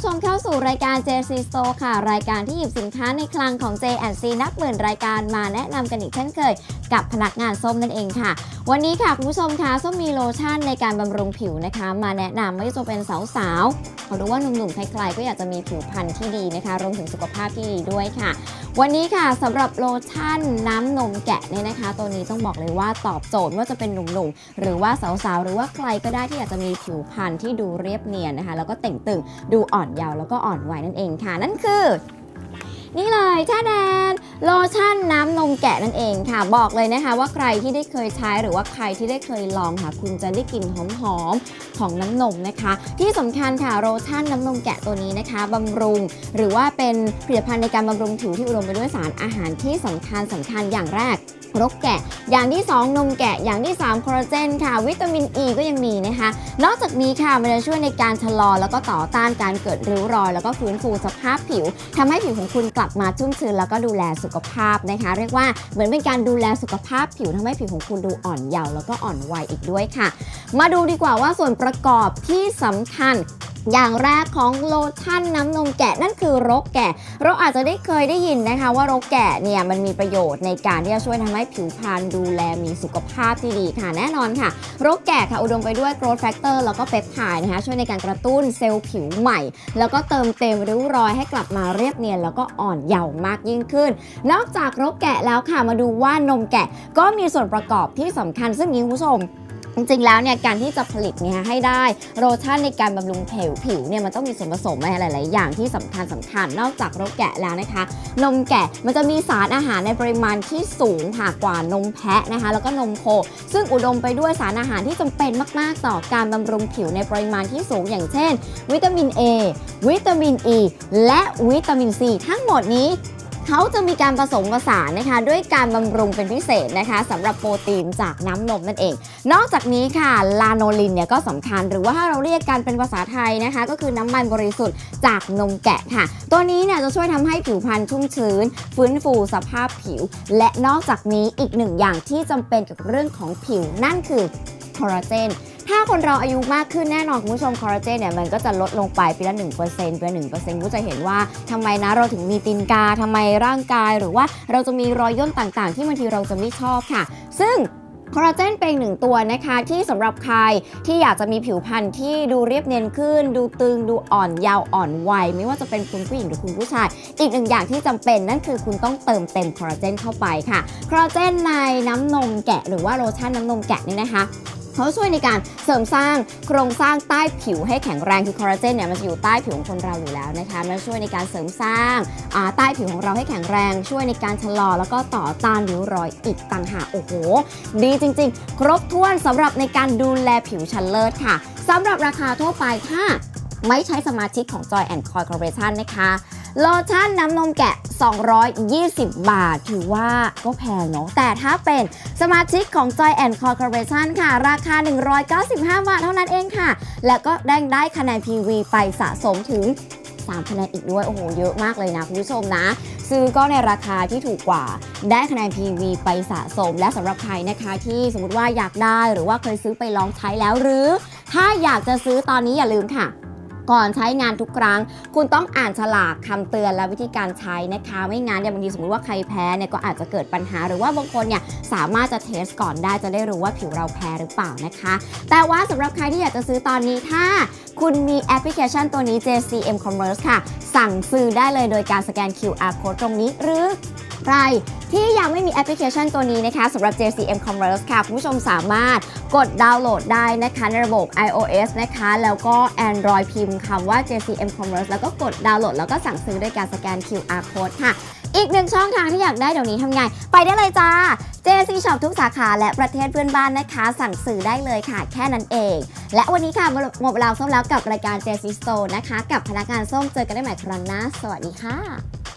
ผู้ชมเข้าสู่รายการ JC Store ค่ะ รายการที่หยิบสินค้าในคลังของ J&C นับหมื่นรายการมาแนะนำกันอีกเช่นเคย กับพนักงานส้มนั่นเองค่ะ วันนี้ค่ะคุณผู้ชมคะส้มมีโลชั่นในการบำรุงผิวนะคะ มาแนะนำไม่ว่าจะเป็นสาวๆเขารู้ว่าหนุ่มๆใครๆก็อยากจะมีผิวพรรณที่ดีนะคะ รวมถึงสุขภาพที่ดีด้วยค่ะ วันนี้ค่ะสำหรับโลชั่นน้ำนมแกะเนี่ยนะคะ ตัวนี้ต้องบอกเลยว่าตอบโจทย์ว่าจะเป็นหนุ่มๆ หรือว่าสาวๆ หรือว่าใครก็ได้ที่อยากจะมีผิวพรรณที่ดูเรียบเนียนนะคะ แล้วก็เต่งตึงดูอ่อนเยาว์แล้วก็อ่อนวัยนั่นเองค่ะ นั่นคือ นี่เลยท่าแดน โลชั่นน้ำนมแกะนั่นเองค่ะ บอกเลยนะคะ ว่าใครที่ได้เคยใช้หรือว่าใครที่ได้เคยลองค่ะ คุณจะได้กลิ่นหอมๆของน้ำนมนะคะ ที่สำคัญค่ะโลชั่นน้ำนมแกะตัวนี้นะคะบำรุง หรือว่าเป็นผลิตภัณฑ์ในการบำรุงผิวที่อุดมไปด้วยสารอาหารที่สำคัญสำคัญอย่างแรกรกแกะ อย่างที่ 2 นมแกะ อย่างที่ 3 คอลลาเจนค่ะ วิตามินอ e ีก็ยังมีนะคะ นอกจากนี้ค่ะ มันจะช่วยในการชะลอ แล้วก็ต่อต้านการเกิดริ้วรอย แล้วก็ฟื้นฟูสภาพผิวทำให้ผิวของคุณกลับมาชุ่มชื้นแล้วก็ดูแลสุขภาพนะคะ เรียกว่าเหมือนเป็นการดูแลสุขภาพผิวทำให้ผิวของคุณดูอ่อนเยาว์แล้วก็อ่อนวัยอีกด้วยค่ะ มาดูดีกว่าว่าส่วนประกอบที่สำคัญ อย่างแรกของโลชั่นน้ำนมแกะนั่นคือรกแกะ เราอาจจะได้เคยได้ยินนะคะ ว่ารกแกะเนี่ยมันมีประโยชน์ในการที่จะช่วยทำให้ผิวพรรณดูแลมีสุขภาพที่ดีค่ะแน่นอนค่ะ รกแกะค่ะอุดมไปด้วย growth factor แล้วก็เปปไทด์นะคะช่วยในการกระตุ้นเซลล์ผิวใหม่ แล้วก็เติมเต็มริ้วรอยให้กลับมาเรียบเนียนแล้วก็อ่อนเยาว์มากยิ่งขึ้น นอกจากรกแกะแล้วค่ะมาดูว่านมแกะก็มีส่วนประกอบที่สำคัญซึ่งนี้คุณผู้ชม จริงๆ แล้วเนี่ยการที่จะผลิตเนี่ยให้ได้โลชั่นในการบำรุงผิวผิวเนี่ยมันต้องมีส่วนผสมอะไรหลาย ๆ อย่างที่สำคัญสำคัญนอกจากรกแกะแล้วนะคะ นมแกะมันจะมีสารอาหารในปริมาณที่สูงค่ะกว่านมแพะนะคะ แล้วก็นมโค ซึ่งอุดมไปด้วยสารอาหารที่จำเป็นมาก ๆ ต่อการบำรุงผิวในปริมาณที่สูงอย่างเช่น วิตามิน A วิตามิน E และวิตามิน C ทั้งหมดนี้ เขาจะมีการผสมผสานนะคะ ด้วยการบำรุงเป็นพิเศษนะคะสำหรับโปรตีนจากน้ำนมนั่นเอง นอกจากนี้ค่ะลาโนลินเนี่ยก็สำคัญหรือว่าถ้าเราเรียกกันเป็นภาษาไทยนะคะ ก็คือน้ำมันบริสุทธิ์จากนมแกะค่ะ ตัวนี้เนี่ยจะช่วยทำให้ผิวพรรณชุ่มชื้น ฟื้นฟูสภาพผิว และนอกจากนี้อีกหนึ่งอย่างที่จำเป็นกับเรื่องของผิวนั่นคือคอลลาเจน ถ้าคนเราอายุมากขึ้นแน่นอนคุณผู้ชมคอลลาเจนเนี่ยมันก็จะลดลงไปปีละ1%ปีละ1%ก็จะเห็นว่าทำไมนะเราถึงมีตีนกาทำไมร่างกาย หรือว่าเราจะมีรอยย่นต่างๆ ที่บางทีเราจะไม่ชอบค่ะ ซึ่งคอลลาเจนเป็นหนึ่งตัวนะคะที่สำหรับใครที่อยากจะมีผิวพรรณที่ดูเรียบเนียนขึ้น ดูตึงดูอ่อนยาวอ่อนวัยไม่ว่าจะเป็นคุณผู้หญิงหรือคุณผู้ชาย อีกหนึ่งอย่างที่จำเป็นนั่นคือคุณต้องเติมเต็มคอลลาเจนเข้าไปค่ะคอลลาเจนในน้ำนมแกะหรือว่าโลชั่นน้ำนมแกะนี่นะคะ เขาช่วยในการเสริมสร้างโครงสร้างใต้ผิวให้แข็งแรงคือคอลลาเจนเนี่ยมันจะอยู่ใต้ผิวของคนเราอยู่แล้วนะคะมันช่วยในการเสริมสร้างใต้ผิวของเราให้แข็งแรง ช่วยในการชะลอแล้วก็ต่อต้านริ้วรอยอีกต่างหากโอ้โห ดีจริง ๆ ครบถ้วนสำหรับในการดูแลผิวชั้นเลิศค่ะสำหรับราคาทั่วไปถ้าไม่ใช้สมาชิกของ Joy and Coy Corporation นะคะ โลชั่นน้ำนมแกะ 220 บาท ถือว่าก็แพงเนาะ แต่ถ้าเป็นสมาชิกของ Joy and Corporation ค่ะ ราคา 195 บาทเท่านั้นเองค่ะ แล้วก็ได้ได้คะแนน PV ไปสะสมถึง3คะแนนอีกด้วย โอ้โห เยอะมากเลยนะคุณผู้ชมนะ ซื้อก็ในราคาที่ถูกกว่า ได้คะแนน PV ไปสะสม และสำหรับใครนะคะที่สมมติว่าอยากได้หรือว่าเคยซื้อไปลองใช้แล้วหรือ ถ้าอยากจะซื้อตอนนี้อย่าลืมค่ะ ก่อนใช้งานทุกครั้ง คุณต้องอ่านฉลากคำเตือนและวิธีการใช้นะคะ ไม่งั้นเนี่ยบางทีสมมติว่าใครแพ้เนี่ยก็อาจจะเกิดปัญหา หรือว่าบางคนเนี่ยสามารถจะเทสก่อนได้จะได้รู้ว่าผิวเราแพ้หรือเปล่านะคะ แต่ว่าสำหรับใครที่อยากจะซื้อตอนนี้ถ้าคุณมีแอปพลิเคชันตัวนี้ JCM Commerce ค่ะ สั่งซื้อได้เลยโดยการสแกน QR code ตรงนี้หรือ ใครที่ยังไม่มีแอปพลิเคชันตัวนี้นะคะสำหรับ JCM Commerce ค่ะ คุณผู้ชมสามารถกดดาวน์โหลดได้นะคะในระบบ iOS นะคะ แล้วก็ Android พิมพ์คำว่า JCM Commerce แล้วก็กดดาวน์โหลด แล้วก็สั่งซื้อด้วยการสแกน QR code ค่ะ อีกหนึ่งช่องทางที่อยากได้เดี๋ยวนี้ทำไง ไปได้เลยจ้า JC Shop ทุกสาขาและประเทศเพื่อนบ้านนะคะ สั่งซื้อได้เลยค่ะ แค่นั้นเอง และวันนี้ค่ะหมดเวลาส้มแล้วกับรายการ JC Store นะคะ กับพนักงานส้มเจอกันได้ใหม่ครั้งหน้าสวัสดีค่ะ